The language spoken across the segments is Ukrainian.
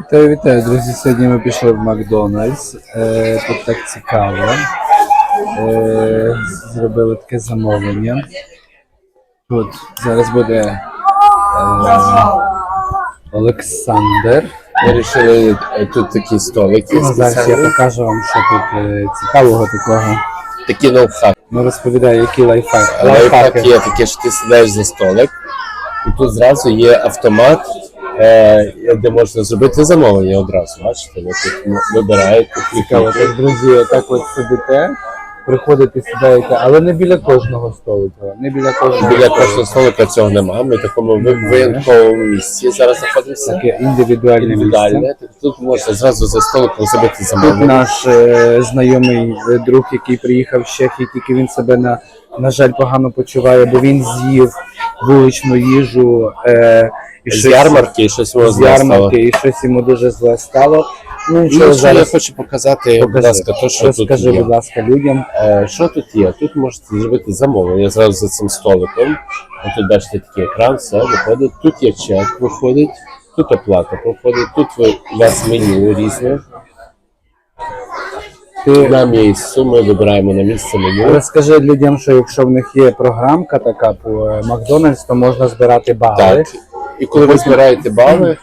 Вітаю, вітаю, друзі. Сьогодні ми пішли в Макдональдс. Е, тут так цікаво. Е, зробили таке замовлення. Тут зараз буде е, Олександр. Вирішили е, тут такі столики Ну, зараз я покажу вам, що тут е, цікавого такого. Такі ноу-хак. Ну розповідаю, які лайфхаки. Лайфхак лайфхаки. є таке, що ти сідаєш за столик, і тут зразу є автомат, де можна зробити замовлення одразу. Бачите, ви тут вибираєте, Цікаво, так, друзі, отак от сидите, приходите, сідаєте, але не біля кожного столика. Не біля кожного Біля кожного столика цього немає. Ми в такому ви- винятковому місці зараз знаходимося. Таке індивідуальне місце. Індивідуальне. Тут можна зразу за столиком зробити Тут замовлення. наш е, знайомий е, друг, який приїхав з Чехії, тільки він себе на, на жаль погано почуває, бо він з'їв вуличну їжу е, і З щось- ярмарки і щось з стало. ярмарки, і щось йому дуже зле стало. Ну Ну, нічого, що я зараз хочу показати, будь покажи. ласка, то, що тут розкажи, є. будь ласка, людям. Е, Що тут є? Тут можете зробити замовлення зразу за цим столиком. Ось Тут бачите такий екран, все виходить. Тут є чек, виходить, тут оплата проходить, тут ви, у вас меню різне. Ти На місці ми вибираємо на місце меню. розкажи людям, що якщо в них є програмка така по е, Макдональдс, то можна збирати бали. Так. І коли ви збираєте бали,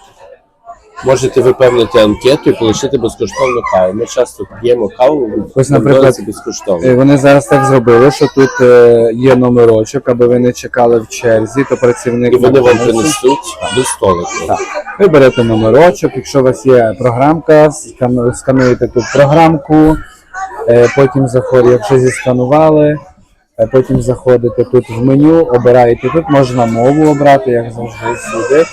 можете виповнити анкету і отримати безкоштовну каву. Ми часто п'ємо каву Ось, наприклад, безкоштовно. Е, Вони зараз так зробили, що тут е, є номерочок, аби ви не чекали в черзі, то працівник І вони вам Макдональдсу- принесуть до столику. Так. Ви берете номерочок, якщо у вас є програмка, скан- скануєте тут програмку, е, потім заходите, якщо зісканували, е, потім заходите тут в меню, обираєте тут, можна мову обрати, як завжди сюди.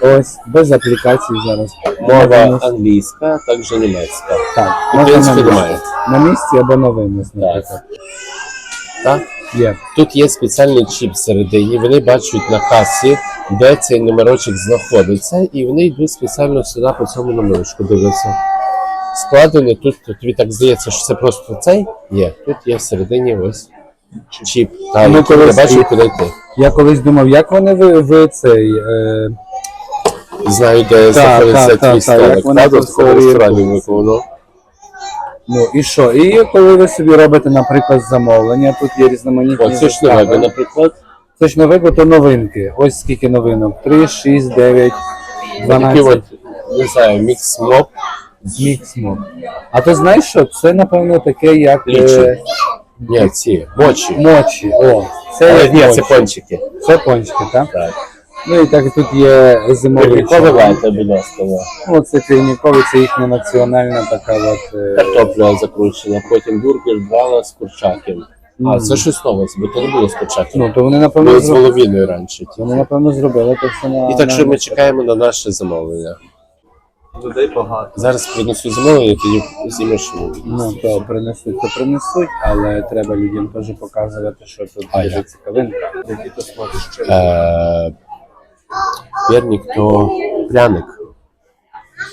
Ось, без аплікації зараз. Мова англійська, також німецька. Так, можна на місці. немає. На місці або на Так. наприклад. Так? Є. Тут є спеціальний чіп всередині, вони бачать на касі, де цей номерочок знаходиться, і вони йдуть спеціально сюди по цьому номерочку дивляться. Складені тут, тобі так здається, що це просто цей є. Тут є всередині ось чіп. Та, Ну, коли не бачив, куди йти. Я колись думав, як вони ви, ви цей. Е, Знаю, де знаходиться твій як столик. вони Правда, в просто такому ресторані орієнтуються. виконано. ну і що? І коли ви собі робите, наприклад, замовлення, тут є різноманітні. Ось це ж застави. нове, наприклад. Це ж нове, бо то новинки. Ось скільки новинок: 3, 6, 9, Такі 12. от, не знаю, мікс моп. Міксмо. А то знаєш що? Це напевно таке, як Лічі. е, Ні, ці, мочі. мочі. О, це ні, це пончики. Це пончики, так? Так. Ну і так тут є зимовий Півнікове чай. будь ласка. Ну, це півніковий, це їхня національна така от. е, Картопля закручена, потім бургер, брала з курчаків. А, це щось нове, бо то не було з курчаків. Ну, то вони напевно Було з зробили. воловіною раніше. Вони напевно зробили то все на. І так що ми чекаємо на наше замовлення. Людей багато. Зараз принесу замовлення, тоді знімеш. Ну, то принесуть, то принесуть, але треба людям теж показувати, що тут А, дуже цікавинка. Які то смотриш чи Е, то пряник.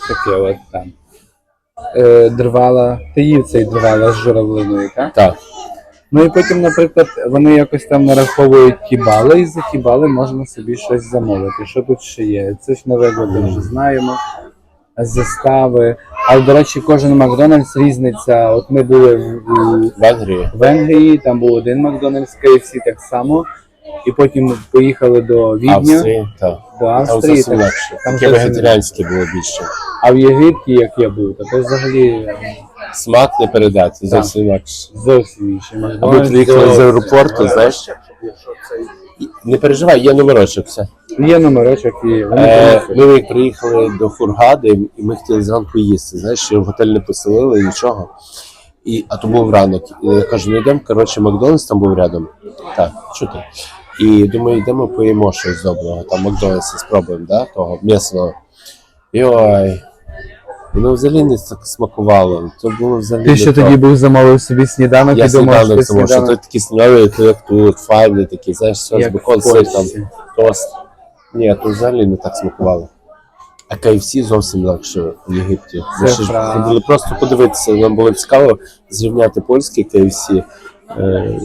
Таке от там. Е, дрвала, ти їв цей дрвала з журавлиною, так? Так. Ну і потім, наприклад, вони якось там нараховують ті бали, і за ті бали можна собі щось замовити. Що тут ще є? Це ж нове ми вже знаємо. Застави. Але, до речі, кожен Макдональдс різниця. От ми були в, у В Англії. в Венгрії, там був один Макдональдс, KFC так само. І потім поїхали до Відня, Австрії. Так. до Австрії. зовсім так. там Таке вегетаріанське було більше. А в Єгипті, як я був, то взагалі е, Смак не передати, зовсім інакше. зовсім інше. А ми Макдональдс приїхали з аеропорту, знаєш? Не переживай, є номерочок, все. Є номерочок і вони Е, ми як приїхали до Хургади, і ми хотіли зранку їсти. Знаєш, ще в готель не поселили, нічого. І, а то був ранок. І я кажу, ну йдемо, коротше, Макдональдс там був рядом. Так, чути. І думаю, йдемо поїмо щось доброго. Там Макдональдс спробуємо, да, того м'ясного. І ой. Воно взагалі не так смакувало. То було взагалі. Ти то. тоді був замовив собі сніданок Я і думав, що сніданок тому що тут такі сніданок, як тут, файний такий, знаєш, все з бекон, сир там, тост. Ні, тут взагалі не так смакувало. А KFC зовсім інакше в Єгипті. Ми Це ще ж правда. ходили просто подивитися, нам було цікаво зрівняти польський KFC. Е,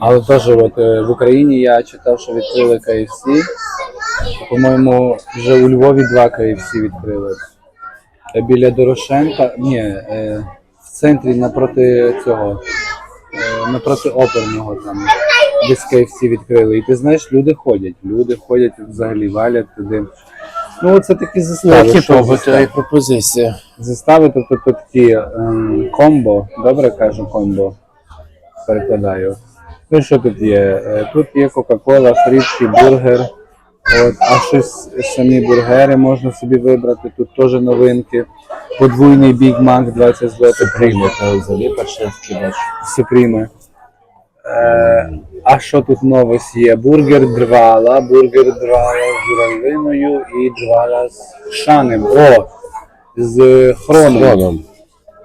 Але теж от, е, в Україні я читав, що відкрили KFC, По-моєму, вже у Львові два KFC відкрили. Е, Біля Дорошенка, ні, е, в центрі напроти цього, е, напроти оперного там, десь KFC відкрили. І ти знаєш, люди ходять. Люди ходять взагалі, валять туди. Ну, це такі застави. Які що застави? і пропозиції? Застави, тобто тут такі ем, комбо, добре кажу комбо, перекладаю. Ну що тут є? Тут є Кока-Кола, фрітки, бургер. От, а щось самі бургери можна собі вибрати. Тут теж новинки. Подвійний Big Mac 20 злотих. Прийняти взагалі перше бачу. Супріме. Е, а що тут новось є? Бургер дрвала, бургер дрвала з журавлиною і дрвала з шанем. О! З хроном. Хроном.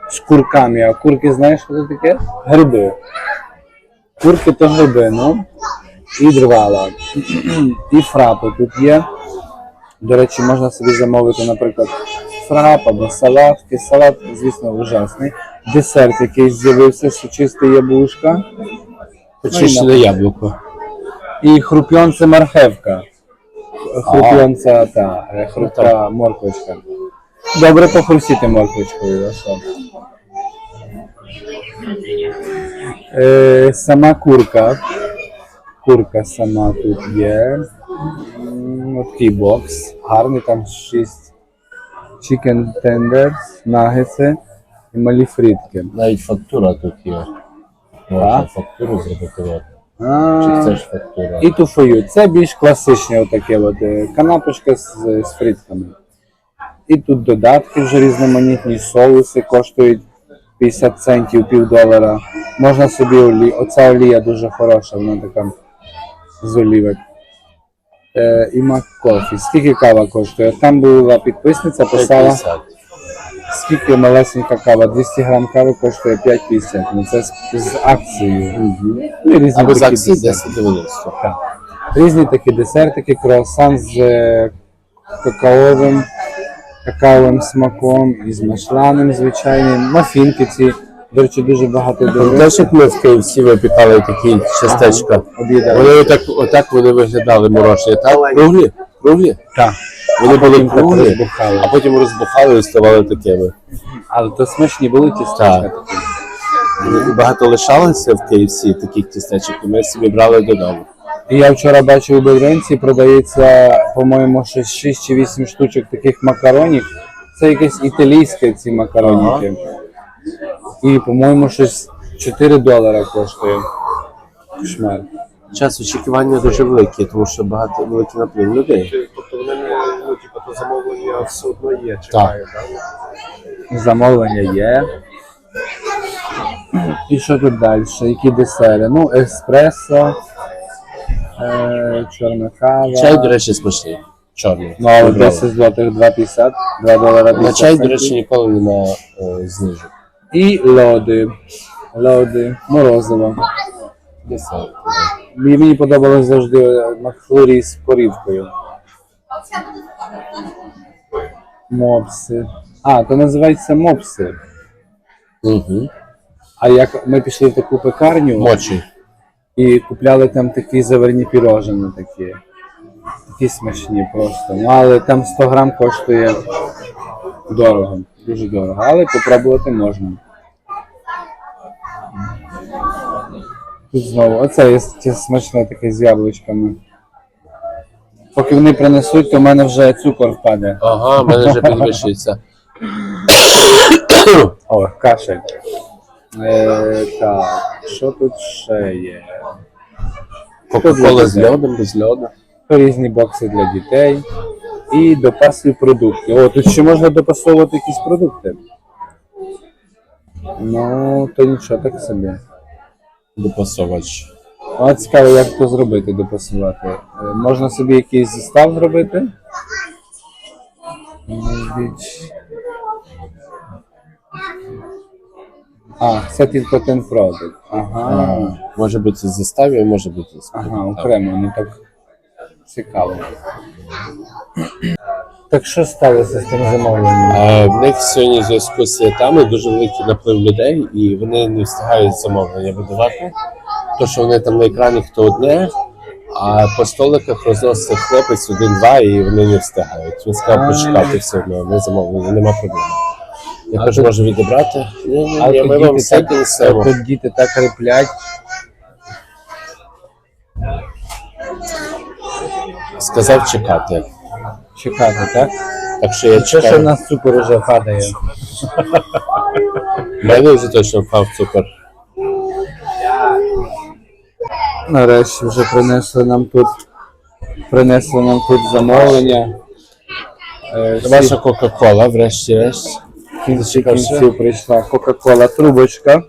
З курками. А курки знаєш, що це таке? Гриби. Курки то гриби, ну. І дрвала. І фрапи тут є. До речі, можна собі замовити, наприклад, фрап або салатки. Салат, звісно, ужасний. Десерт якийсь з'явився, сучисте яблушка. Почищене яблуко. І хрупьон це мархевка. Хрупьон це та, хрупка морквочка. Добре похрустіти морквочкою, що? Е, сама курка. Курка сама тут є. Такий бокс. Гарний там 6 chicken tenders, нагетси і малі фрітки. Навіть фактура тут є. Можна фактуру зробити. от. А, Чи це ж фактура? І туфою. Це більш класичне отаке от, е, канапочка з, з фритками. І тут додатки вже різноманітні, соуси коштують 50 центів, пів долара. Можна собі олі... Оця олія дуже хороша, вона така з олівок. Е, і маккофі. Скільки кава коштує? Там була підписниця, писала, 50. скільки малесенька кава. 200 грам кави коштує 5,50. Ну це з, з акцією. Ну, і різні А без такі акції десерти. 10,90. Так. Різні такі десертики, круасан з е, какаовим, какаовим смаком і з машланим звичайним. Мафінки ці, до речі, дуже багато добре. Пам'ятаєш, як ми в KFC випікали такі частечка? Об'їдали. Вони отак, отак вони виглядали морожені, так? Круглі? Круглі? Так. Вони були круглі, розбухали. а потім розбухали і ставали такими. Але то смачні були тістечка Так. такі. І Багато лишалося в KFC таких тістечок, і ми собі брали додому. І я вчора бачив у Бедренці, продається, по-моєму, щось 6 чи 8 штучок таких макаронів. Це якесь італійське ці макароніки. І, по-моєму, щось 4 долара коштує. Кошмар. Час очікування дуже великий, тому що багато великий наплив людей. Тобто вони не, ну, типу, то замовлення все одно є, чекає, так? Замовлення є. І що тут далі? Які десери? Ну, еспресо, е, чорна кава. Чай, до речі, смачний. Чорний. Ну, але Вибрали. 10 злотих 2,50, 2 долара 50 На чай, до речі, ніколи нема е, знижок. І лоди. Лоди, морозиво. Десерт. Мені подобалось завжди Макфлурі з корівкою. Мопси. А, то називається мопси. Угу. А як ми пішли в таку пекарню Мочі. і купляли там такі заверні пірожини такі. Такі смачні просто. Ну, але там 100 грам коштує дорого, дуже дорого. Але попробувати можна. Тут знову, оце є смачне таке з яблучками. Поки вони принесуть, то в мене вже цукор впаде. Ага, в мене вже підвищується. О, кашель. Е, так, що тут ще є? Кока-кола з льодом, без льоду. Різні бокси для дітей. І допасуй продукти. О, тут ще можна допасовувати якісь продукти. Ну, то нічого, так собі. Допасовач. А цікаво, як то зробити, допасувати. Е, Можна собі якийсь застав зробити. Мабуть. А, це тільки ten product. Ага. А, може бути з заставі, може бути з Ага, окремо, ну так цікаво. Так що сталося з тим замовленням? А, в них сьогодні в зв'язку з святами дуже великий наплив людей, і вони не встигають замовлення видавати. То, що вони там на екрані хто одне, А по столиках розносить хлопець один-два, і вони не встигають. Він сказав почекати все одно, не замовлення, нема проблем. Я кажу, може відібрати? Ні, ні, ні, ми вам все так- принесемо. Тут діти так реплять. Сказав чекати. Чекати, так? Так що я що в чекаю. нас цукор уже падає. У мене вже точно впав цукор. Нарешті вже принесли нам тут. Принесли нам тут замовлення. Е, всі Ваша Кока-Кола, врешті-решт. в кінці кінців прийшла Кока-Кола трубочка.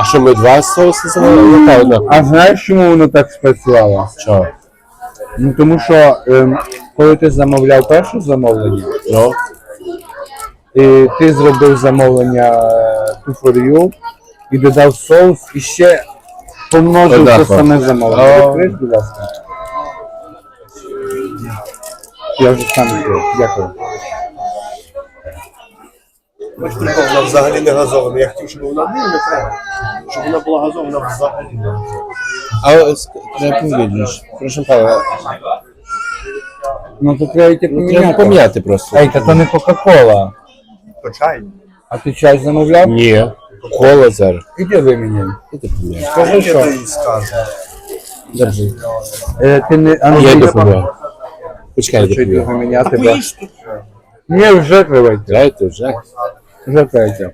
А що ми два соуси замовили? Яка одна? А знаєш, чому воно так спрацювало? Чого? Ну тому що ем, коли ти замовляв перше замовлення, Ну, і ти зробив замовлення е, two for you і додав соус і ще помножив те саме замовлення. А. Відкрий, будь ласка. Я вже сам відкрив. Дякую. Бачите, вона взагалі не газована. Я хотів, щоб вона ну, не треба. Щоб вона була газована взагалі не газована. а ось повідомиш. Прошу Павла, Ну то треба йти треба поміняти. пом'яти просто. Ей, та то не Кока-Кола. То чай. А ти чай замовляв? Ні. Кола зараз. Іди виміняй. Іди пом'яти. Скажи, Я що тобі скажу. Держи. е, ти не а ну, Я ти йду не пом'яти. Почекай, Хочу йду йти пом'яти. поміняти. бо-. Ні, вже кривайте. Дайте вже. Вже кривайте.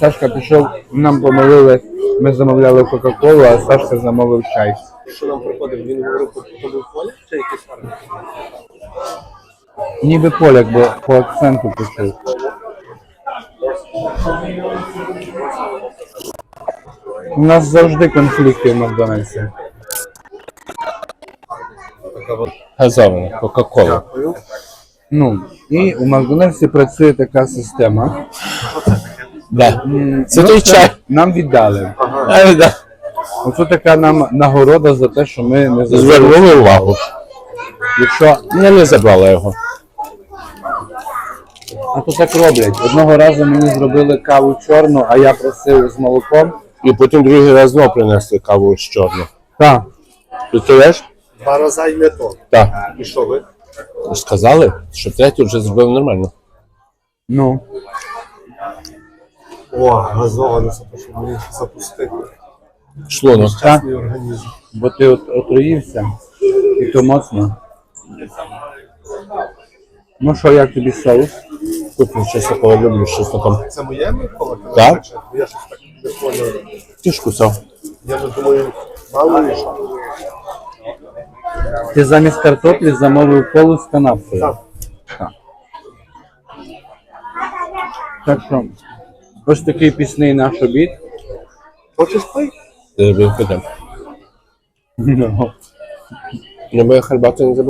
Сашка пішов, нам помолили, ми замовляли Кока-Колу, а Сашка замовив чай. Що нам приходив? Він говорив, то був поля чи якийсь фарм? Ніби поляк, бо по акценту почув. У нас завжди конфлікти в Макдональдсі. Газована. Кока-Кола. Дякую. Ну, і у Макдональдсі працює така система. Да. М, Це ну, той чай. Нам віддали. А, да. Оце така нам нагорода за те, що ми не забули. Звернули увагу. Якщо Я не забрала його. а то так роблять. Одного разу мені зробили каву чорну, а я просив з молоком. І потім другий раз знову принесли каву з чорну. Так. Представляєш? Два рази й не то. Так. І що ви? Сказали, що третю вже зробили нормально. Ну. О, мені запустити. Шлунок. Так. Бо ти от отруївся. І то моцно. Ну що, як тобі соус? Щось такого люблю з чесноком. Це моє Микола? Так. Я щось так не поняв. Ти ж кусав. Я не думаю, мало ли що. Ти замість картоплі замовив колу з канапкою. Так. Так. Так що, ось такий пісний наш обід. Хочеш пий? Підемо. Ну. Не моя харбата не забрала.